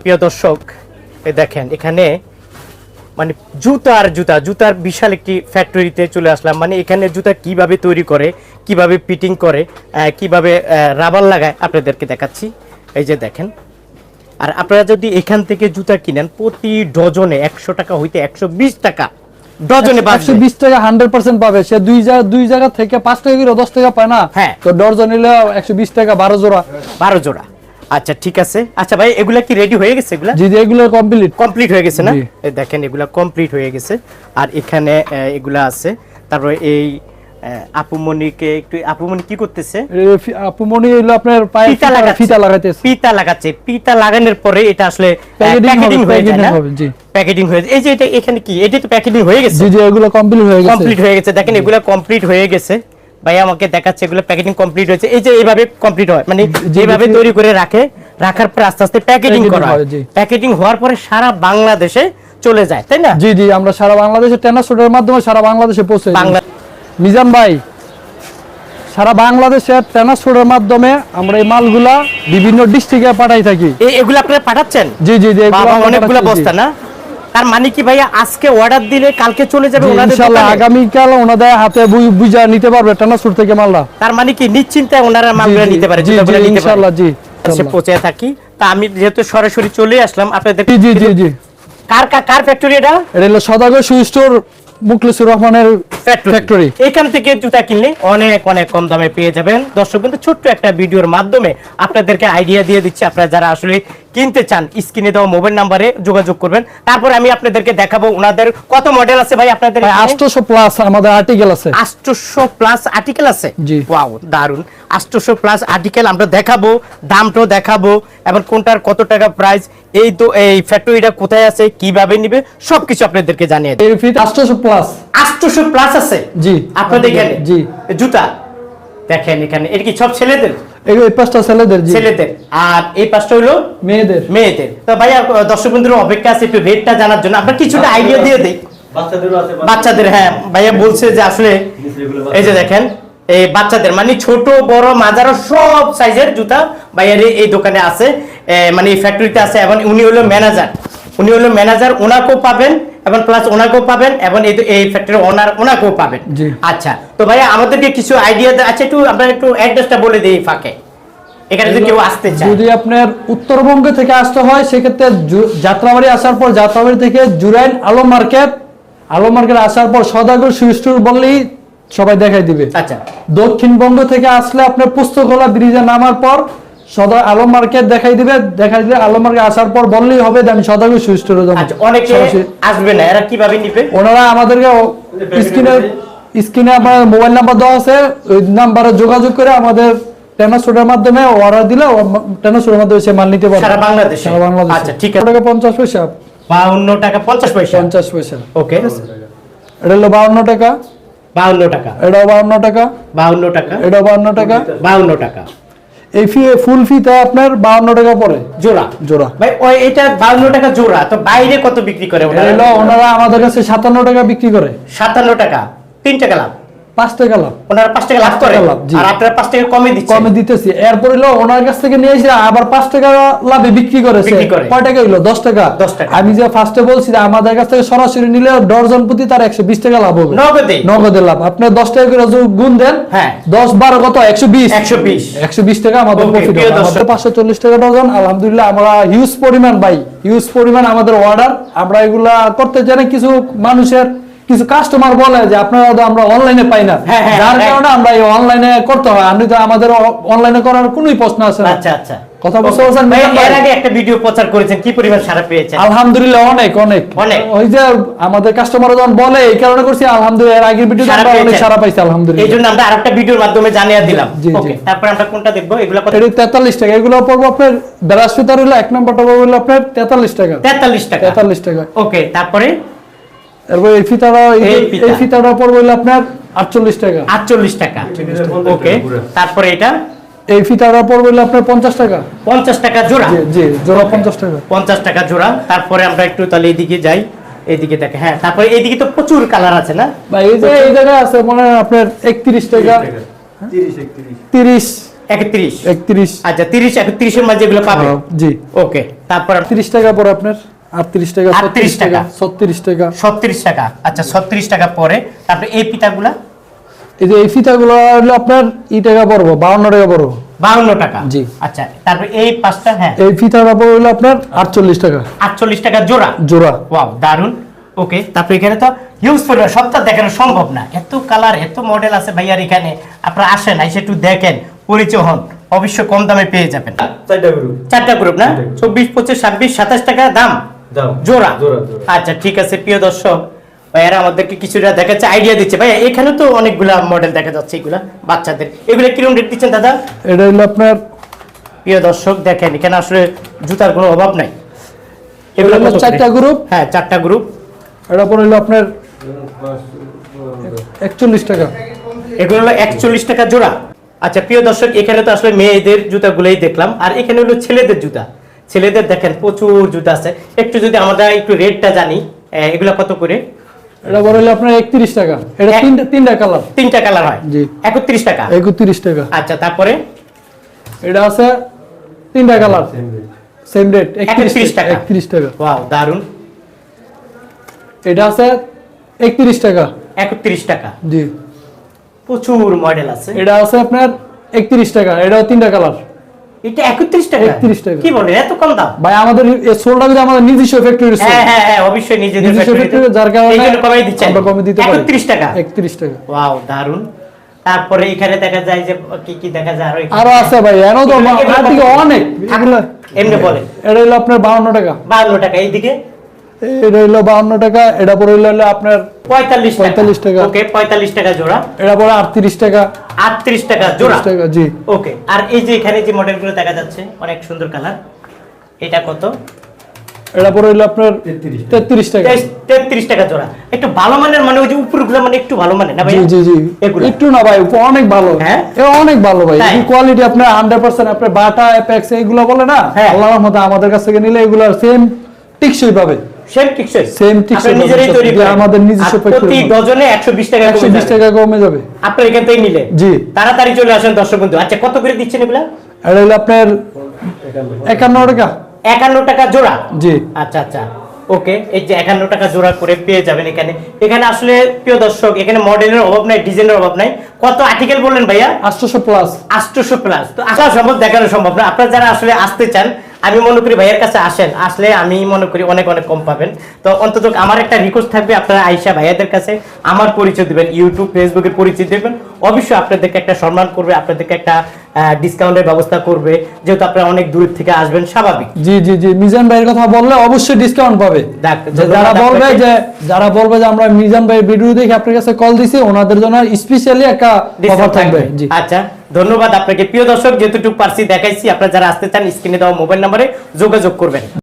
প্রিয় দর্শক দেখেন এখানে মানে জুতার জুতা জুতার বিশাল একটি ফ্যাক্টরিতে চলে আসলাম। মানে এখানে জুতা কীভাবে তৈরি করে কীভাবে ফিটিং করে কীভাবে রাবার লাগায় আপনাদেরকে দেখাচ্ছি। এই যে দেখেন আর আপনারা যদি এখান থেকে জুতা কিনেন প্রতি ডজনে একশো টাকা হইতে একশো বিশ টাকা ডজনে একশো বিশ টাকা হান্ড্রেড পার্সেন্ট পাবে। সে দুই জায়গা দুই জায়গা থেকে পাঁচ টাকা করে দশ টাকা পায় না? হ্যাঁ। তো ডর্জন নিলে একশো বিশ টাকা বারো জোড়া। বারো জোড়া। আচ্ছা ঠিক আছে। আচ্ছা ভাই এগুলা কি রেডি হয়ে গেছে এগুলা? জি জি এগুলো কমপ্লিট কমপ্লিট হয়ে গেছে না? এই দেখেন এগুলা কমপ্লিট হয়ে গেছে। আর এখানে এগুলা আছে। তারপরে এই একটু আপুমনি কি করতেছে? হইল আপনার পায়ে ফিতা লাগাচ্ছে। ফিতা লাগাইতেছে। লাগাচ্ছে। লাগানোর পরে এটা আসলে প্যাকেটিং হয়ে যায় না? জি। প্যাকেটিং হয়ে এই যে এটা এখানে কি? এটা তো প্যাকেটিং হয়ে গেছে? জি জি এগুলো কমপ্লিট হয়ে গেছে। কমপ্লিট হয়ে গেছে। দেখেন এগুলো কমপ্লিট হয়ে গেছে। ভাই আমাকে দেখাচ্ছে এগুলো প্যাকেটিং কমপ্লিট হয়েছে। এই যে এইভাবে কমপ্লিট হয় মানে যেভাবে তৈরি করে রাখে রাখার পর আস্তে আস্তে প্যাকেটিং করা হয়। প্যাকেটিং হওয়ার পরে সারা বাংলাদেশে চলে যায় তাই না? জি জি আমরা সারা বাংলাদেশে টেনা শুটের মাধ্যমে সারা বাংলাদেশে পৌঁছে মিজান ভাই সারা বাংলাদেশে টেনা শুটের মাধ্যমে আমরা এই মালগুলা বিভিন্ন ডিস্ট্রিক্টে পাঠাই থাকি। এই এগুলো আপনারা পাঠাচ্ছেন? জি জি জি অনেকগুলো বস্তা না? তার মানে কি ভাইয়া আজকে অর্ডার দিলে কালকে চলে যাবে ওনাদের ইনশাআল্লাহ দোকানে? আগামীকাল ওনাদের হাতে বু- বুঝা নিতে পারবে টেনা শুট থেকে মালটা। তার মানে কি নিশ্চিন্তায় ওনারা মালগুলো নিতে পারে জি, নিতে ইনশাআল্লাহ, জি, সে পৌঁছে থাকি। তা আমি যেহেতু সরাসরি চলে আসলাম আপনাদের জি জি জি জি। কার কার কার ফ্যাক্টরি এটা? এটা হলো সদাগর শু স্টোর মুখলিসুর রহমানের ফ্যাক্টরি এখান থেকে জুতা কিনলে অনেক অনেক কম দামে পেয়ে যাবেন। দর্শক কিন্তু ছোট্ট একটা ভিডিওর মাধ্যমে আপনাদেরকে আইডিয়া দিয়ে দিচ্ছি। আপনারা যারা আসলে কিনতে চান স্ক্রিনে দেওয়া মোবাইল নাম্বারে যোগাযোগ করবেন। তারপর আমি আপনাদেরকে দেখাবো ওনাদের কত মডেল আছে ভাই আপনাদের এখানে? আটশোশো প্লাস আমাদের আর্টিকেল আছে। আটশোশো প্লাস আর্টিকেল আছে? জি। ওয়াও দারুণ আটশোশো প্লাস আর্টিকেল আমরা দেখাবো দামটাও দেখাবো এবং কোনটার কত টাকা প্রাইস এই তো এই ফ্যাক্টরিটা কোথায় আছে কীভাবে নিবে সবকিছু আপনাদেরকে জানিয়ে দেব। ফিট আটশোশো প্লাস আটশোশো প্লাস আছে? জি। আপনাদের এখানে? জি। জুতা? দেখেন এখানে এটা কি সব ছেলেদের? এই এই পাঁচটা ছেলেদের ছেলেদের। আর এই পাঁচটা হলো মেয়েদের। মেয়েদের। তো ভাইয়া দর্শক বন্ধুর অপেক্ষা আছে একটু রেটটা জানার জন্য। আমরা কিছুটা আইডিয়া দিয়ে দিই। বাচ্চাদের। হ্যাঁ। ভাইয়া বলছে যে আসলে এই যে দেখেন এই বাচ্চাদের মানে ছোট বড় মাঝারো সব সাইজের জুতা ভাইয়ার এই- এই দোকানে আছে। মানে এই ফ্যাক্টরিতে আছে। এবং উনি হলো ম্যানেজার উনি হলো ম্যানেজার ওনাকেও পাবেন এবং প্লাস ওনাকেও পাবেন এবং এই এই ফ্যাক্টরি ওনার ওনাকেও পাবেন। আচ্ছা তো ভাইয়া আমাদেরকে কিছু আইডিয়া আচ্ছা একটু আমরা একটু অ্যাড্রেসটা বলে দিই ফাঁকে। এখানে যদি কেউ আসতে চায়। যদি আপনার উত্তরবঙ্গ থেকে আসতে হয় সেক্ষেত্রে যাত্রাবাড়ি আসার পর যাত্রাবাড়ি থেকে জুরাইন আলো মার্কেট। আলো মার্কেট আসার পর সদাগর সুইস্টোর বললেই সবাই দেখাই দিবে। আচ্ছা। দক্ষিণবঙ্গ থেকে আসলে আপনার পুস্তকলা ব্রিজে নামার পর সদা আলো মার্কেট দেখাই দিবে দেখাই দিবে আলো মার্কেট আসার পর বললেই হবে যে আমি সদাগর সুইস্টোরে যাব আচ্ছা অনেকে আসবে না এরা কীভাবে নিবে? ওনারা আমাদেরকে স্ক্রিনে স্ক্রিনে আমার মোবাইল নাম্বার দেওয়া আছে ওই নাম্বারে যোগাযোগ করে আমাদের ট্রান্সপোর্টের মাধ্যমে অর্ডার দিলে ট্রান্সপোর্টের মাধ্যমে সে মাল নিতে পারবে। সারা বাংলাদেশে? সারা বাংলাদেশে। আচ্ছা, ঠিক আছে। টাকা? পঞ্চাশ পয়সা? বাউন্ন টাকা পঞ্চাশ পয়সা? পঞ্চাশ পয়সা। ওকে। এটা হলো বাউন্ন টাকা। বাউন্ন টাকা। এটাও বাউন্ন টাকা। বাউন্ন টাকা। এটাও বাউন্ন টাকা। বাউন্ন টাকা। এই ফি ফুল ফিটা আপনার বাউন্ন টাকা পড়ে। জোড়া। জোড়া। ভাই ওই এটা বাউন্ন টাকা জোড়া তো বাইরে কত বিক্রি করে ওনারা? ওনারা আমাদের কাছে সাতান্ন টাকা বিক্রি করে। সাতান্ন টাকা তিন টাকা লাভ। টাকা লাভ। ওনারা পাঁচ টাকা লাভ করে? টাকা লাভ, জি। আর আপনারা পাঁচ টাকা কমে দিচ্ছেন? কমে দিতেছি। এরপর হলো ওনার কাছ থেকে নিয়ে এসে আবার পাঁচ টাকা লাভে বিক্রি করেছে। কয় টাকা হইল? দশ টাকা। 10 টাকা। আমি যে ফার্স্টে বলছি যে আমাদের কাছ থেকে সরাসরি নিলে ডর্জন প্রতি তার একশো বিশ টাকা লাভ হবে। নগদে? নগদে লাভ। আপনি দশ টাকা করে গুণ দেন হ্যাঁ। দশ বারো কত? একশো বিশ। একশো বিশ। একশো বিশ টাকা আমাদের প্রফিট আমাদের টাকা ডজন। আলহামদুলিল্লাহ আমরা হিউজ পরিমাণ পাই হিউজ পরিমাণ আমাদের অর্ডার আমরা এগুলা করতে জানি কিছু মানুষের। কিছু কাস্টমার বলে যে আপনারা তো আমরা অনলাইনে পাই না। হ্যাঁ, হ্যাঁ, যার হ্যাঁ। কারণে আমরা এই অনলাইনে করতে হয়। আমি তো আমাদের অনলাইনে করার কোনোই প্রশ্ন আছে না। আচ্ছা আচ্ছা। কথা বুঝতে পারছেন? এর আগে একটা ভিডিও প্রচার করেছেন কি পরিমাণ সারা পেয়েছেন? আলহামদুলিল্লাহ অনেক অনেক। ওই যে আমাদের কাস্টমার যখন বলে এই কারণে করছি আলহামদুলিল্লাহ এর আগের ভিডিওতে আমরা অনেক। সারা পাইছি আলহামদুলিল্লাহ। জন্য আমরা আরেকটা ভিডিওর মাধ্যমে জানিয়ে দিলাম। ওকে তারপর আমরা কোনটা দেখব? এগুলো কত? এটি তেতাল্লিশ টাকা। এগুলো পড়ব আপনার বেরাসপিতার হইল এক নম্বরটা পড়ব হইল আপনার তেতাল্লিশ টাকা। তেতাল্লিশ টাকা। তেতাল্লিশ টাকা। ওকে তারপরে? এরপর এই ফিতাটা এই- এই ফিতা। এই ফিতাটা পড়বে আপনার আটচল্লিশ টাকা। আটচল্লিশ টাকা। ওকে তারপরে এটা? এই ফিতাটা পড়বে আপনার পঞ্চাশ টাকা। পঞ্চাশ টাকা জোড়া? জি জোড়া পঞ্চাশ টাকা। পঞ্চাশ টাকা জোড়া। তারপরে আমরা একটু তাহলে এদিকে যাই। এদিকে দেখে হ্যাঁ তারপরে এইদিকে তো প্রচুর কালার আছে না? বা এই যে এই জায়গায় আছে মনে হয় আপনার একত্রিশ টাকা। তিরিশ একত্রিশ। তিরিশ। একত্রিশ। একত্রিশ। আচ্ছা তিরিশ একত্রিশের মাঝে এগুলো পাবে? জি। ওকে তারপর তিরিশ টাকা পরে আপনার। আটত্রিশ টাকা 38 ছত্রিশ টাকা। টাকা। ছত্রিশ টাকা। ছত্রিশ টাকা। আচ্ছা ছত্রিশ টাকা পরে। তারপরে এই পিঠাগুলা এই যে এই ফিতাগুলো হলো আপনার ই টাকা পড়ব বাউন্ন টাকা পড়ব বাউন্ন টাকা। জি। আচ্ছা তারপরে এই পাঁচটা হ্যাঁ। এই ফিতাটা পড়বে হলো আপনার আটচল্লিশ টাকা। আটচল্লিশ টাকা জোড়া? জোড়া। ওয়াও দারুণ ওকে তারপরে এখানে তো সবটা দেখানো সম্ভব না। এত কালার এত মডেল আছে ভাইয়ার এখানে। আপনারা আসেন এসে একটু দেখেন পরিচয় হন। অবশ্য কম দামে পেয়ে যাবেন। চারটা চারটা গ্রুপ না? চব্বিশ পঁচিশ ছাব্বিশ সাতাশ টাকা দাম। জোড়া? জোড়া, জোড়া। আচ্ছা ঠিক আছে প্রিয় দর্শক। ভাইয়ারা আমাদেরকে কিছুটা দেখাচ্ছে আইডিয়া দিচ্ছে। ভাইয়া এখানে তো অনেকগুলা মডেল দেখা যাচ্ছে এগুলা বাচ্চাদের। এগুলো কীরকম রেট দিচ্ছেন দাদা? এটা হলো আপনার প্রিয় দর্শক দেখেন এখানে আসলে জুতার কোনো অভাব নাই। এগুলো? চারটা গ্রুপ হ্যাঁ চারটা গ্রুপ এটা পরে হলো আপনার একচল্লিশ টাকা। এগুলো হলো একচল্লিশ টাকা জোড়া। আচ্ছা প্রিয় দর্শক এখানে তো আসলে মেয়েদের জুতাগুলোই দেখলাম। আর এখানে হলো ছেলেদের জুতা। ছেলেদের দেখেন প্রচুর জুতা আছে। একটু যদি আমরা একটু রেটটা জানি এগুলো কত করে? এটা পরে হলো আপনার একত্রিশ টাকা। এটা তিনটা তিনটা কালার তিনটা কালার হয়। জি। একত্রিশ টাকা। একত্রিশ টাকা। আচ্ছা তারপরে? এটা আছে তিনটা কালার সেম রেট 31 টাকা। একত্রিশ টাকা। ওয়াও দারুণ এটা আছে একত্রিশ টাকা। একত্রিশ টাকা। জি। প্রচুর মডেল আছে। এটা আছে আপনার একত্রিশ টাকা। এটাও তিনটা কালার এটা একত্রিশ টাকা। 31 টাকা। কি বলেন এত কম দাম? ভাই আমাদের এই সোলটা কিন্তু আমাদের নিজস্ব ফ্যাক্টরি হ্যাঁ হ্যাঁ হ্যাঁ অবশ্যই নিজস্ব ফ্যাক্টরি যার কারণে এই কমাই দিচ্ছেন। আমরা কমে দিতে পারি। 31 টাকা। টাকা। ওয়াও দারুণ তারপরে এখানে দেখা যায় যে কি কি দেখা যায়? আরও আরও আছে ভাই তো? অনেক। এমনি বলে এটা হলো আপনার বাউন্ন টাকা। বান্ন টাকা এইদিকে? এটা বাউন্ন টাকা এটা পরে হলো আপনার পঁয়তাল্লিশ 45 টাকা। ওকে পঁয়তাল্লিশ টাকা জোড়া। এটা পরে আটত্রিশ টাকা। আটত্রিশ টাকা জোড়া? টাকা জি। ওকে আর এই যে এখানে যে মডেলগুলো দেখা যাচ্ছে অনেক সুন্দর কালার এটা কত? এটা পরে হলো আপনার তেত্রিশ টাকা। তেত্রিশ টাকা। জোড়া। একটু ভালো মানের মানে ওই যে উপরগুলো মানে একটু ভালো না ভাই জি জি একটু না ভাই অনেক ভালো। হ্যাঁ? অনেক ভালো ভাই? কোয়ালিটি আপনার হান্ড্রেড পার্সেন্ট আপনার বাটা অ্যাপেক্স বলে না? হ্যাঁ। আল্লাহর মতো আমাদের কাছ থেকে নিলে এগুলো সেম টিকসই পাবে। সেম আপনি নিজেরাই তৈরি। আমাদের নিজস্ব প্রতি ডজনে 120 টাকা একশো কমে বিশ যাবে। টাকা কমে যাবে। আপনার এখান থেকে নিলে। জি। তাড়াতাড়ি চলে আসেন দর্শক বন্ধু। আচ্ছা কত করে দিচ্ছেন এগুলা? এটা হলো আপনার একান্ন টাকা। একান্ন টাকা জোড়া? জি। আচ্ছা আচ্ছা। ওকে এই যে একান্ন টাকা জোড়া করে পেয়ে যাবেন এখানে। এখানে আসলে প্রিয় দর্শক এখানে মডেলের অভাব নাই ডিজাইনের অভাব নাই। কত আর্টিকেল বললেন ভাইয়া? আটশোশো প্লাস আটশোশো প্লাস তো আসা সম্ভব দেখানো সম্ভব না। আপনারা যারা আসলে আসতে চান আমি মনে করি ভাইয়ের কাছে আসেন আসলে আমি মনে করি অনেক অনেক কম পাবেন। তো অন্তত আমার একটা রিকোয়েস্ট থাকবে আপনারা আইসা ভাইয়াদের কাছে আমার পরিচয় দিবেন ইউটিউব ফেসবুকের পরিচয় দেবেন। অবশ্যই আপনাদেরকে একটা সম্মান করবে আপনাদেরকে একটা ডিসকাউন্টের ব্যবস্থা করবে যেহেতু আপনারা অনেক দূর থেকে আসবেন স্বাভাবিক। জি জি জি মিজান ভাইয়ের কথা বললে অবশ্যই ডিসকাউন্ট পাবে। দেখ, যারা বলবে যে যারা বলবে যে আমরা মিজান ভাইয়ের ভিডিও দেখে আপনার কাছে কল দিছি ওনাদের জন্য স্পেশালি একটা অফার থাকবে। জি। আচ্ছা। ধন্যবাদ। আপনাকে প্রিয় দর্শক যেহেতু পারছি দেখাইছি। আপনারা যারা আসতে চান, স্ক্রিনে দেওয়া মোবাইল নাম্বারে যোগাযোগ করবেন।